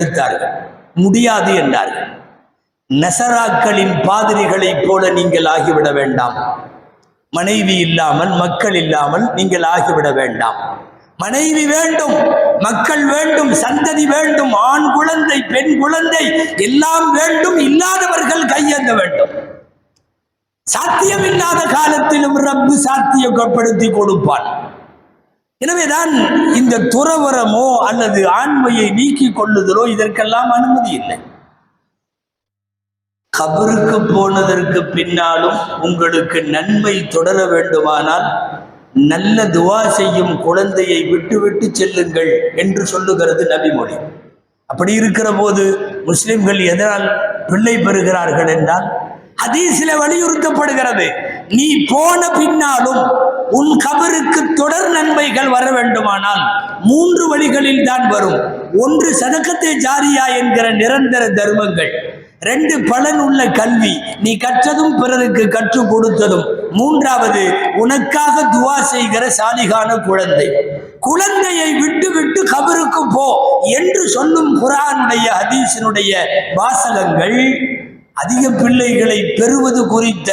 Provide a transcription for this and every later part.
எடுத்தார்கள். முடியாது என்றார்கள். நசராக்களின் பாதிரிகளைப் போல நீங்கள் ஆகிவிட வேண்டாம். மனைவி இல்லாமல் மக்கள் இல்லாமல் நீங்கள் ஆகிவிட வேண்டாம். மனைவி வேண்டும் மக்கள் வேண்டும் சந்ததி வேண்டும் ஆண் குழந்தை பெண் குழந்தை எல்லாம் வேண்டும் இல்லாதவர்கள் கையேந்த வேண்டும். சாத்தியமில்லாத காலத்திலும் ரப்பு சாத்தியப்படுத்தி கொடுப்பான். எனவேதான் இந்த துறவரமோ அல்லது ஆண்மையை நீக்கி கொள்ளுதலோ இதற்கெல்லாம் அனுமதி இல்லை. கபருக்கு போனதற்கு பின்னாலும் உங்களுக்கு நன்மை தொடர வேண்டுமானால் நல்ல துவா செய்யும் குழந்தையை விட்டுவிட்டு செல்லுங்கள் என்று சொல்லுகிறது நபிமொழி. அப்படி இருக்கிற போது முஸ்லிம்கள் எதனால் பிள்ளை பெறுகிறார்கள் என்றால் அதீசில வலியுறுத்தப்படுகிறது. நீ போன பின்னாலும் உன் கபருக்கு தொடர் நன்மைகள் வர வேண்டுமானால் மூன்று வழிகளில் தான் வரும். ஒன்று சதக்கத்தை ஜாரியா என்கிற நிரந்தர தர்மங்கள். ரெண்டு பலன் உள்ள கல்வி. நீ கற்றதும் பிறருக்கு கற்றுக் கொடுத்ததும். மூன்றாவது உனக்காக துவா செய்கிற சாலிகான குழந்தை. குழந்தையை விட்டு விட்டு கபருக்கு போ என்று சொல்லும் குரானுடைய ஹதீஸினுடைய வாசகங்கள் அதிக பிள்ளைகளை பெறுவது குறித்த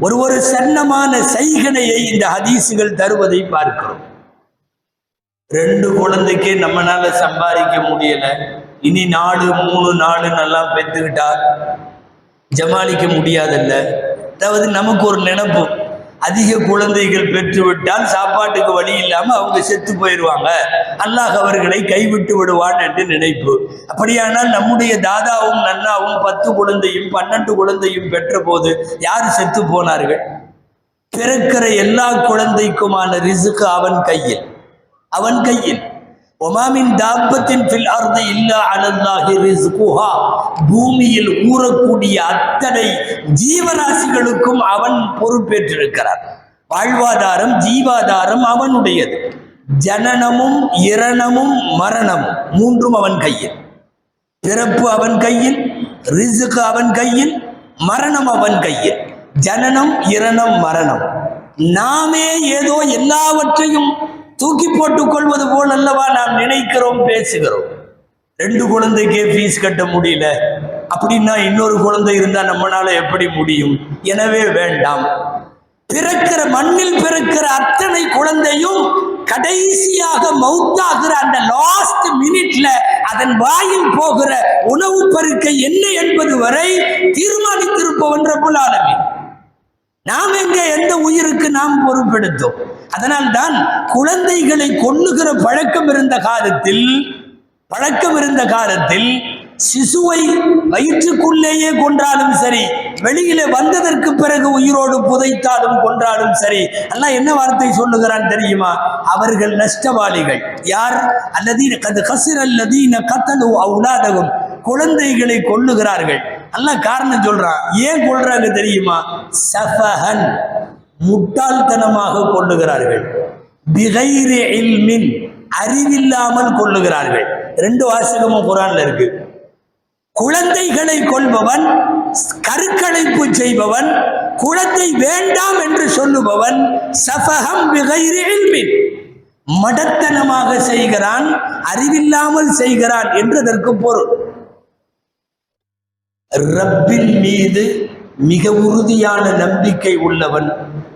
ஒரு ஒரு சன்னமான சைகனையை இந்த ஹதீஸுகள் தருவதை பார்க்கிறோம். ரெண்டு குழந்தைக்கே நம்மளால சம்பாதிக்க முடியல. இனி நாலு மூணு நாலு நல்லா பெற்றுக்கிட்டா ஜமாளிக்க முடியாதல்ல? அதாவது நமக்கு ஒரு நினைப்பு. அதிக குழந்தைகள் பெற்றுவிட்டால் சாப்பாட்டுக்கு வழி இல்லாமல் அவங்க செத்து போயிடுவாங்க அல்லாஹ் அவர்களை கைவிட்டு விடுவான் என்று நினைப்பு. அப்படியானால் நம்முடைய தாதாவும் நன்னாவும் பத்து குழந்தையும் பன்னெண்டு குழந்தையும் பெற்ற போது யார் செத்து போனார்கள்? பிறக்கிற எல்லா குழந்தைக்குமான ரிசுக்கு அவன் கையில். அவன் கையில். ஒமாமின் தாப்பத்தின் பில் அர்த இல்லா அலல்லாஹி ரிஸ்குஹா பூமியில் கூறக்கூடிய அத்தனை ஜீவராசிகளுக்கும் அவன் பொறுப்பேற்றிருக்கிறார் வாழ்வாதாரம் ஜீவாதாரம் அவனுடையது ஜனனமும் இரணமும் மரணமும் மூன்றும் அவன் கையில் பிறப்பு அவன் கையில் ரிசுக்கு அவன் கையில் மரணம் அவன் கையில் ஜனனம் இரணம் மரணம் நாமே ஏதோ எல்லாவற்றையும் தூக்கி போட்டுக் கொள்வது போல் அல்லவா நாம் நினைக்கிறோம் பேசுகிறோம். ரெண்டு குழந்தைக்கே ஃபீஸ் கட்ட முடியல. அப்படின்னா இன்னொரு குழந்தை இருந்தா நம்மளால எப்படி முடியும்? எனவே வேண்டாம். பிறக்கிற மண்ணில் பிறக்கிற அத்தனை குழந்தையும் கடைசியாக மவுத்தாகிற அந்த லாஸ்ட் மினிட்ல அதன் வாயில் போகிற உணவு பருக்கை என்ன என்பது வரை தீர்மானித்திருப்பவன் ரபுல் ஆலமி நாம் எங்க எந்த உயிருக்கு நாம் பொறுப்பெடுத்தோம்? அதனால் தான் குழந்தைகளை கொள்ளுகிற பழக்கம் இருந்த காலத்தில் பழக்கம் இருந்த காலத்தில் சிசுவை வயிற்றுக்குள்ளேயே கொன்றாலும் சரி வெளியிலே வந்ததற்கு பிறகு உயிரோடு புதைத்தாலும் கொன்றாலும் சரி அல்லாஹ் என்ன வார்த்தை சொல்லுகிறான் தெரியுமா? அவர்கள் நஷ்டவாளிகள். யார்? அல்லதீன கது கசிர் அல்லதீன கத்தலு அவுலாதகும். குழந்தைகளை கொள்ளுகிறார்கள் அல்லாஹ் காரணம் சொல்றான். ஏன் கொள்றாங்க தெரியுமா? சஃபஹன். முட்டாள்தனமாக கொள்ளுகிறார்கள். பிகைரி இல்மின் அறிவில்லாமல் கொள்ளுகிறார்கள். ரெண்டு வாசகமும் குரான்ல இருக்கு. குழந்தைகளை கொள்பவன் கருக்கலைப்பு செய்பவன் குழந்தை வேண்டாம் என்று சொல்லுபவன் சஃபகம் பிகைரி இல்மின். மடத்தனமாக செய்கிறான் அறிவில்லாமல் செய்கிறான் என்றதற்கு பொருள். ரப்பின் மீது மிக உறுதியான நம்பிக்கை உள்ளவன்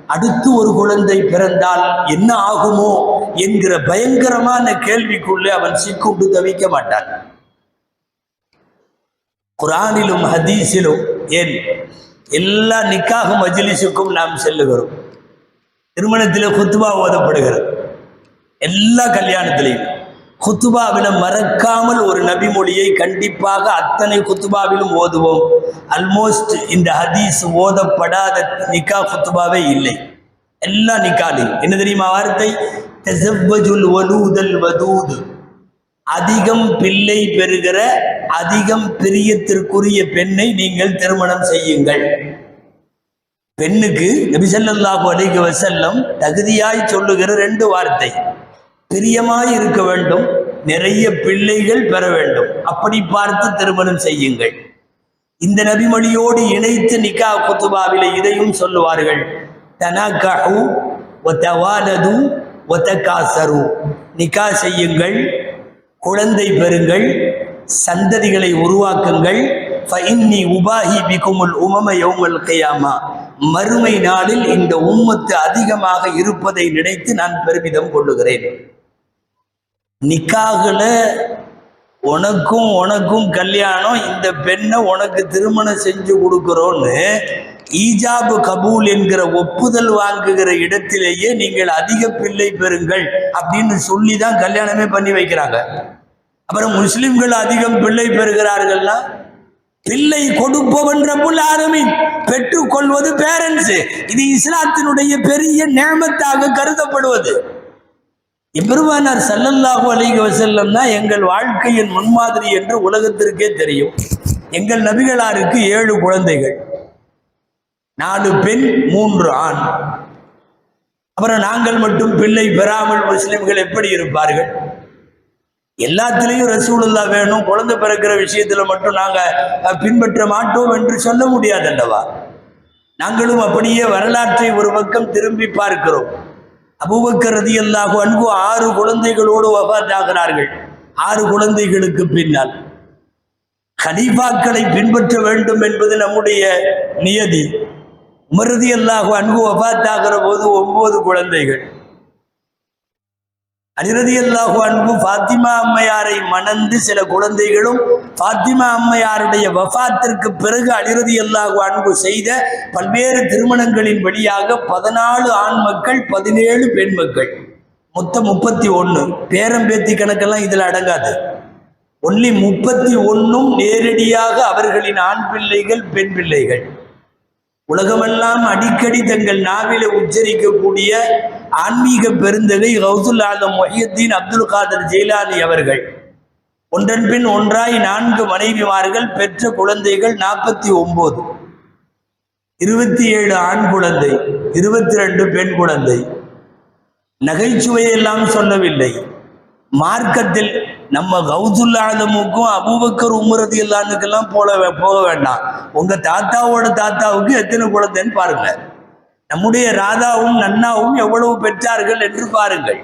அடுத்து ஒரு குழந்தை பிறந்தால் என்ன ஆகுமோ என்கிற பயங்கரமான கேள்விக்குள்ளே அவன் சிக்குண்டு தவிக்க மாட்டான். குரானிலும் ஹதீஸிலும் ஏன் எல்லா நிக்காக மஜ்லிஸுக்கும் நாம் செல்லுகிறோம். திருமணத்தில் குத்துவா ஓதப்படுகிறது. எல்லா கல்யாணத்திலையும். குத்துபாவில மறக்காமல் ஒரு நபிமொழியை கண்டிப்பாக அத்தனை குத்துபாவிலும் ஓதுவோம். அல்மோஸ்ட் இந்த ஹதீஸ் ஓதப்படாத நிக்கா குத்துபாவே இல்லை. எல்லா நிக்காலையும். என்ன தெரியுமா வார்த்தை? தஸவ்வஜுல் வலூதல் வதூது. அதிகம் பிள்ளை பெறுகிற அதிகம் பிரியத்திற்குரிய பெண்ணை நீங்கள் திருமணம் செய்யுங்கள். பெண்ணுக்கு நபிசல்லாஹு அலிக வசல்லம் தகுதியாய் சொல்லுகிற ரெண்டு வார்த்தை. பிரியமாய் இருக்க வேண்டும். நிறைய பிள்ளைகள் பெற வேண்டும். அப்படி பார்த்து திருமணம் செய்யுங்கள். இந்த நபிமொழியோடு இணைத்து நிக்கா குத்துபாவில இதையும் சொல்லுவார்கள். தனகஹு ஒத்தவாலது ஒத்தகாசரு நிக்கா செய்யுங்கள் குழந்தை பெறுங்கள் சந்ததிகளை உருவாக்குங்கள். ஃபஇன்னி உபாஹி பிகுமுல் உமம யோமல் கையாமா. மறுமை நாளில் இந்த உம்மத்து அதிகமாக இருப்பதை நினைத்து நான் பெருமிதம் கொள்ளுகிறேன். நிக்காகுல உனக்கும் உனக்கும் கல்யாணம் இந்த பெண்ணை உனக்கு திருமணம் செஞ்சு கொடுக்குறோன்னு ஈஜாபு கபூல் என்கிற ஒப்புதல் வாங்குகிற இடத்திலேயே நீங்கள் அதிக பிள்ளை பெறுங்கள் அப்படின்னு சொல்லி தான் கல்யாணமே பண்ணி வைக்கிறாங்க. அப்புறம் முஸ்லிம்கள் அதிகம் பிள்ளை பெறுகிறார்கள்னா பிள்ளை கொடுப்பவன் ரபுல் ஆலமீன் பெற்றுக்கொள்வது பேரண்ட்ஸ் இது இஸ்லாத்தினுடைய பெரிய நேமத்தாக கருதப்படுவது. எம்பெருமானார் சல்லல்லாஹு அலைஹி வசல்லம் தான் எங்கள் வாழ்க்கையின் முன்மாதிரி என்று உலகத்திற்கே தெரியும். எங்கள் நபிகளாருக்கு ஏழு குழந்தைகள். நாலு பெண் மூன்று ஆண். அப்புறம் நாங்கள் மட்டும் பிள்ளை பெறாமல் முஸ்லிம்கள் எப்படி இருப்பார்கள்? எல்லாத்திலையும் ரசூலுல்லா வேணும். குழந்தை பிறக்கிற விஷயத்துல மட்டும் நாங்கள் பின்பற்ற மாட்டோம் என்று சொல்ல முடியாதல்லவா நாங்களும் அப்படியே வரலாற்றை ஒரு பக்கம் திரும்பி பார்க்கிறோம். அபுபக்கரதி அல்லாஹு அன்பு ஆறு குழந்தைகளோடு வஃபாத்தாகிறார்கள். ஆறு குழந்தைகளுக்கு பின்னால். கலீஃபாக்களை பின்பற்ற வேண்டும் என்பது நம்முடைய நியதி. உமரதி அல்லாஹு அன்பு வஃபாத்தாகிற போது ஒன்பது குழந்தைகள். அலிரதி அல்லாஹு அன்பு ஃபாத்திமா அம்மையாரை மணந்து சில குழந்தைகளும் ஃபாத்திமா அம்மையாருடைய வஃத்திற்கு பிறகு அலிரதி அல்லாஹு அன்பு செய்த பல்வேறு திருமணங்களின் வழியாக பதினாலு ஆண் மக்கள் பதினேழு பெண் மக்கள். மொத்தம் முப்பத்தி ஒன்று பேரம்பேத்தி கணக்கெல்லாம் இதில் அடங்காது. ஒன்லி முப்பத்தி ஒன்றும் நேரடியாக அவர்களின் ஆண் பிள்ளைகள் பெண் பிள்ளைகள். உலகமெல்லாம் அடிக்கடி தங்கள் நாவில உச்சரிக்கக்கூடிய ஆன்மீக பெருந்தகை ஹவுசுல் ஆலம் மொஹியுத்தீன் அப்துல் காதர் ஜெயிலானி அவர்கள். ஒன்றன் பின் ஒன்றாய் நான்கு மனைவிமார்கள் பெற்ற குழந்தைகள் நாற்பத்தி ஒன்பது இருபத்தி ஏழு ஆண் குழந்தை இருபத்தி ரெண்டு பெண் குழந்தை. நகைச்சுவையெல்லாம் சொல்லவில்லை. மார்க்கத்தில் நம்ம கௌசுல் ஆலமுக்கும் அபூபக்கர் உமரதி எல்லானுக்கெல்லாம் போல போக வேண்டாம். உங்க தாத்தாவோட தாத்தாவுக்கு எத்தனை குழந்தைன்னு பாருங்க. நம்முடைய ராதாவும் நன்னாவும் எவ்வளவு பெற்றார்கள் என்று பாருங்கள்.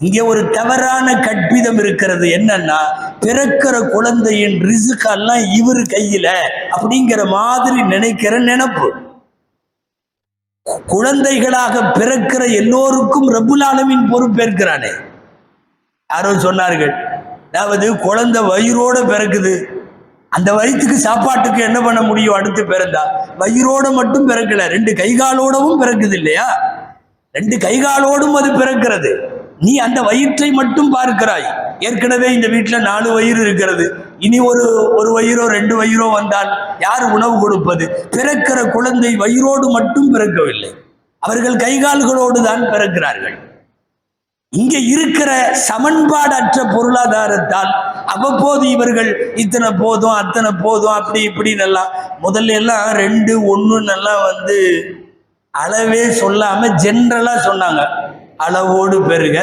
இங்கே ஒரு தவறான கற்பிதம் இருக்கிறது என்னன்னா பிறக்கிற குழந்தையின் ரிசுக்கெல்லாம் இவர் கையில அப்படிங்கிற மாதிரி நினைக்கிற நினப்பு. குழந்தைகளாக பிறக்கிற எல்லோருக்கும் ரப்புல் ஆலமீன் பொறுப்பேற்கிறானே. யாரோ சொன்னார்கள் அதாவது குழந்தை வயிறோட பிறக்குது. அந்த வயிற்றுக்கு சாப்பாட்டுக்கு என்ன பண்ண முடியும்? அடுத்து பிறந்தா. வயிறோட மட்டும் பிறக்கல. ரெண்டு கைகாலோடவும் பிறக்குது இல்லையா? ரெண்டு கைகாலோடும் அது பிறக்கிறது. நீ அந்த வயிற்றை மட்டும் பார்க்கிறாய். ஏற்கனவே இந்த வீட்டில் நாலு வயிறு இருக்கிறது. இனி ஒரு ஒரு வயிறோ ரெண்டு வயிறோ வந்தால் யார் உணவு கொடுப்பது? பிறக்கிற குழந்தை வயிறோடு மட்டும் பிறக்கவில்லை. அவர்கள் கைகால்களோடு தான் பிறக்கிறார்கள். இங்க இருக்கிற சமன்பாடற்ற பொருளாதாரத்தால் அவ்வப்போது இவர்கள் இத்தனை போதும் அத்தனை போதும் அப்படி இப்படின்னு எல்லாம் முதல்ல எல்லாம் ரெண்டு ஒன்று எல்லாம் வந்து அளவே சொல்லாம ஜென்ரலா சொன்னாங்க. அளவோடு பெருக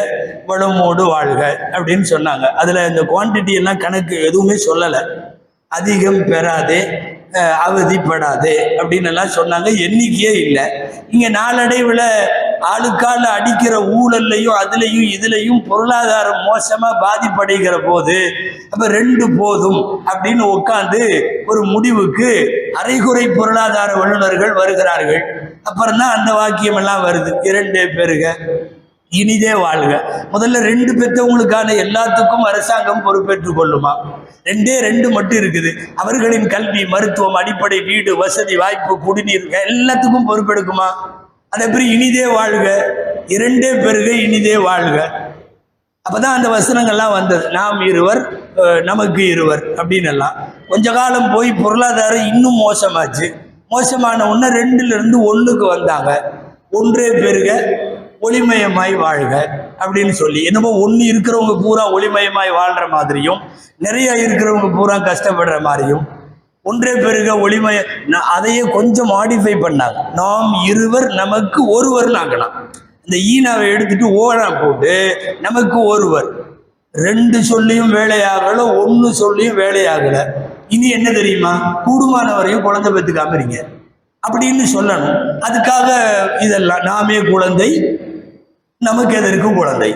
வளமோடு வாழ்க அப்படின்னு சொன்னாங்க. அதுல இந்த குவான்டிட்டி எல்லாம் கணக்கு எதுவுமே சொல்லலை. அதிகம் பெறாதே அவதிப்படாது அவதிப்படாதே அப்படின்னு எல்லாம் சொன்னாங்க. எண்ணிக்கையே இல்லை. இங்க நாளடைவில் ஆளுக்கால அடிக்கிற ஊழல்லையும் அதுலேயும் இதுலேயும் பொருளாதாரம் மோசமாக பாதிப்படைகிற போது அப்போ ரெண்டு போதும் அப்படின்னு உட்காந்து ஒரு முடிவுக்கு அரைகுறை பொருளாதார வல்லுநர்கள் வருகிறார்கள். அப்புறம் தான் அந்த வாக்கியம் எல்லாம் வருது. இரண்டே பெருக இனிதே வாழ்க. முதல்ல ரெண்டு பெற்றவங்களுக்கான எல்லாத்துக்கும் அரசாங்கம் பொறுப்பேற்றுக் கொள்ளுமா? ரெண்டே ரெண்டு மட்டும் இருக்குது. அவர்களின் கல்வி மருத்துவம் அடிப்படை வீடு வசதி வாய்ப்பு குடிநீர் எல்லாத்துக்கும் பொறுப்பெடுக்குமா? அந்த பேர் இனிதே வாழ்க. இரண்டே பெருக இனிதே வாழ்க. அப்பதான் அந்த வசனங்கள்லாம் வந்தது. நாம் இருவர் நமக்கு இருவர் அப்படின்னு எல்லாம் கொஞ்ச காலம் போய் பொருளாதாரம் இன்னும் மோசமாச்சு. மோசமான ஒன்று ரெண்டுலேருந்து ஒன்றுக்கு வந்தாங்க. ஒன்றே பெருக ஒளிமயமாய் வாழ்க அப்படின்னு சொல்லி. என்னமோ ஒன்று இருக்கிறவங்க பூரா ஒளிமயமாய் வாழ்கிற மாதிரியும் நிறைய இருக்கிறவங்க பூரா கஷ்டப்படுற மாதிரியும் ஒன்றே பெருக ஒளிமய அதையே கொஞ்சம் மாடிஃபை பண்ணாங்க நாம் இருவர் நமக்கு ஒருவர் ஆக்கலாம். இந்த ஈனாவை எடுத்துட்டு ஓனா போட்டு நமக்கு ஒருவர். ரெண்டு சொல்லியும் வேலையாகல ஒன்று சொல்லியும் வேலையாகல. இனி என்ன தெரியுமா? கூடுமான வரையும் குழந்தை பெற்றுக்காம இருங்க அப்படின்னு சொல்லணும். அதுக்காக இதெல்லாம் நாமே குழந்தை நமக்கு எதற்கும் குழந்தை.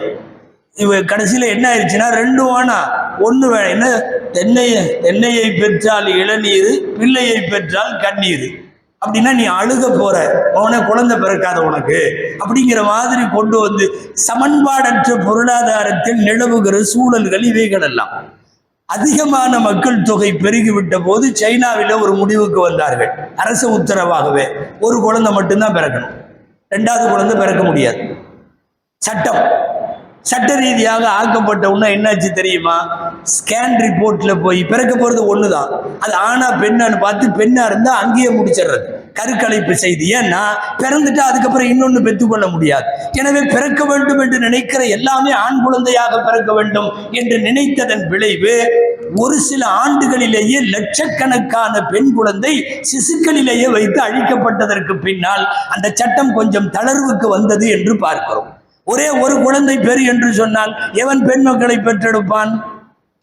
இவ கடைசியில் என்ன ஆயிடுச்சுன்னா ரெண்டு வேணா ஒன்று வே என்ன? தென்னையை தென்னையை பெற்றால் இளநீர் பிள்ளையை பெற்றால் கண்ணீர். அப்படின்னா நீ அழுக போற. அவனை குழந்தை பிறக்காத உனக்கு. அப்படிங்கிற மாதிரி கொண்டு வந்து சமன்பாடற்ற பொருளாதாரத்தில் நிலவுகிற சூழல்கள் இவைகள் எல்லாம். அதிகமான மக்கள் தொகை பெருகிவிட்ட போது சைனாவில் ஒரு முடிவுக்கு வந்தார்கள். அரசு உத்தரவாகவே ஒரு குழந்தை மட்டும்தான் பிறக்கணும். ரெண்டாவது குழந்தை பிறக்க முடியாது. சட்டம். சட்ட ரீதியாக ஆக்கப்பட்ட உடனே என்னாச்சு தெரியுமா? ஸ்கேன் ரிப்போர்ட்ல போய் பிறக்க போறது ஒண்ணுதான். அது ஆணா பெண்ணான்னு பார்த்து பெண்ணா இருந்தா அங்கேயே முடிச்சிடுறது. கருக்கலைப்பு செய்தி. ஏன்னா பிறந்துட்டா அதுக்கப்புறம் இன்னொன்று பெற்றுக்கொள்ள முடியாது. எனவே பிறக்க வேண்டும் என்று நினைக்கிற எல்லாமே ஆண் குழந்தையாக பிறக்க வேண்டும் என்று நினைத்ததன் விளைவு ஒரு சில ஆண்டுகளிலேயே லட்சக்கணக்கான பெண் குழந்தை சிசுக்களிலேயே வைத்து அழிக்கப்பட்டதற்கு பின்னால் அந்த சட்டம் கொஞ்சம் தளர்வுக்கு வந்தது என்று பார்க்கிறோம். ஒரே ஒரு குழந்தை பெரு என்று சொன்னால் எவன் பெண் மக்களை பெற்றெடுப்பான்?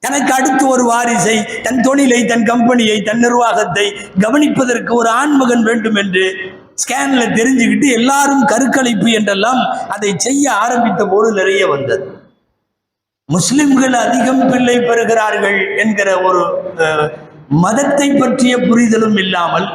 தனக்கு அடுத்து ஒரு வாரிசை தன் தொழிலை தன் கம்பெனியை தன் நிர்வாகத்தை கவனிப்பதற்கு ஒரு ஆண்மகன் வேண்டும் என்று ஸ்கேன்ல தெரிஞ்சுக்கிட்டு எல்லாரும் கருக்கலைப்பு என்றெல்லாம் அதை செய்ய ஆரம்பித்த போது நிறைய வந்தது. முஸ்லிம்கள் அதிகம் பிள்ளை பெறுகிறார்கள் என்கிற ஒரு மதத்தை பற்றிய புரிதலும் இல்லாமல்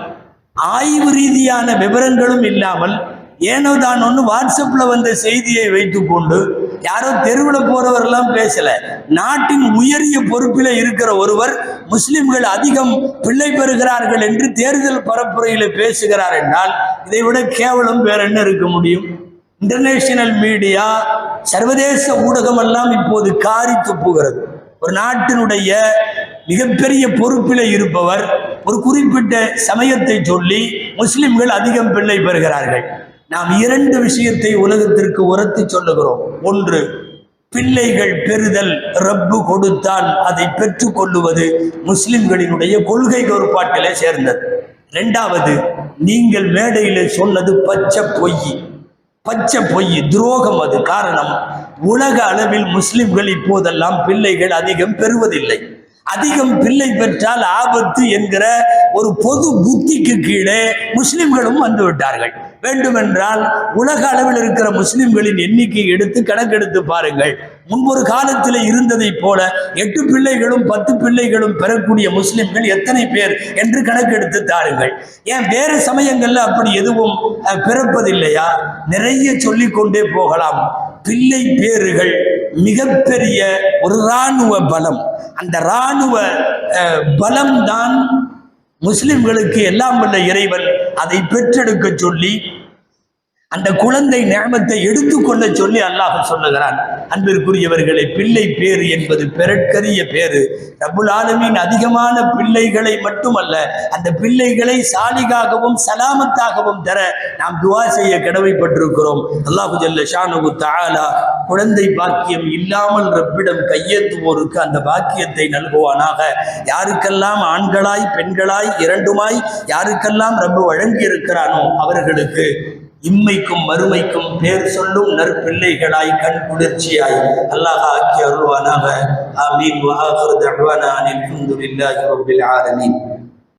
ஆய்வு ரீதியான விவரங்களும் இல்லாமல் ஏனோ தான் ஒன்று வாட்ஸ்அப்பில் வந்த செய்தியை வைத்துக்கொண்டு யாரோ தெருவில் போறவரெல்லாம் பேசல. நாட்டின் உயரிய பொறுப்பில் இருக்கிற ஒருவர் முஸ்லிம்கள் அதிகம் பிள்ளை பெறுகிறார்கள் என்று தேர்தல் பரப்புரையில் பேசுகிறார் என்றால் இதை விட கேவலம் வேற என்ன இருக்க முடியும்? இன்டர்நேஷனல் மீடியா சர்வதேச ஊடகம் எல்லாம் இப்போது காரி துப்புகிறது. ஒரு நாட்டினுடைய மிகப்பெரிய பொறுப்பில் இருப்பவர் ஒரு குறிப்பிட்ட சமயத்தை சொல்லி முஸ்லிம்கள் அதிகம் பிள்ளை பெறுகிறார்கள். நாம் இரண்டு விஷயத்தை உலகத்திற்கு உரத்தி சொல்லுகிறோம். ஒன்று பிள்ளைகள் பெறுதல் ரப்பு கொடுத்தால் அதை பெற்றுக்கொள்ளுவது முஸ்லிம்களினுடைய கொள்கை கோட்பாட்டிலே சேர்ந்தது. ரெண்டாவது நீங்கள் மேடையில் சொன்னது பச்சை பொய். பச்சை பொய் துரோகம் அது. காரணம் உலக அளவில் முஸ்லிம்கள் இப்போதெல்லாம் பிள்ளைகள் அதிகம் பெறுவதில்லை. அதிகம் பிள்ளை பெற்றால் ஆபத்து என்கிற ஒரு பொது புத்திக்கு கீழே முஸ்லிம்களும் வந்துவிட்டார்கள் வேண்டுமென்றால் உலக அளவில் இருக்கிற முஸ்லிம்களின் எண்ணிக்கையை எடுத்து கணக்கெடுத்து பாருங்கள். முன்பொரு காலத்தில் இருந்ததை போல எட்டு பிள்ளைகளும் பத்து பிள்ளைகளும் பெறக்கூடிய முஸ்லிம்கள் எத்தனை பேர் என்று கணக்கெடுத்து தாருங்கள். ஏன் வேறு சமயங்கள்ல அப்படி எதுவும் பிறப்பதில்லையா? நிறைய சொல்லிக்கொண்டே போகலாம். பிள்ளை பேறுகள் மிகப்பெரிய ஒரு இராணுவ பலம். அந்த இராணுவ பலம்தான் முஸ்லிம்களுக்கு எல்லாம் வல்ல இறைவன் அதை பெற்றெடுக்க சொல்லி அந்த குழந்தை நேமத்தை எடுத்துக்கொள்ள சொல்லி அல்லாஹ் சொல்லுகிறான். அன்பிற்குரியவர்களை பிள்ளை பேரு என்பது பெறற்கரிய பேரு ரபுல் ஆலமின் அதிகமான பிள்ளைகளை மட்டுமல்ல அந்த பிள்ளைகளை சாலிகாகவும் சலாமத்தாகவும் தர நாம் துவா செய்ய கடமைப்பட்டிருக்கிறோம். அல்லாஹு ஜல்ல ஷானு தாலா குழந்தை பாக்கியம் இல்லாமல் ரப்பிடம் கையேந்துவோருக்கு அந்த பாக்கியத்தை நல்குவானாக. யாருக்கெல்லாம் ஆண்களாய் பெண்களாய் இரண்டுமாய் யாருக்கெல்லாம் ரப்பு வழங்கி இருக்கிறானோ அவர்களுக்கு இம்மைக்கும் மறுமைக்கும் பேர் சொல்லும் நற்பிள்ளைகளாய் கண் குளிர்ச்சியாய். அல்லாஹ் ஆக்கி அருள்வானாக. ஆமீன். வாஹர் தர்வானா அனில் ஹம்துலில்லாஹி ரப்பில் ஆலமீன்.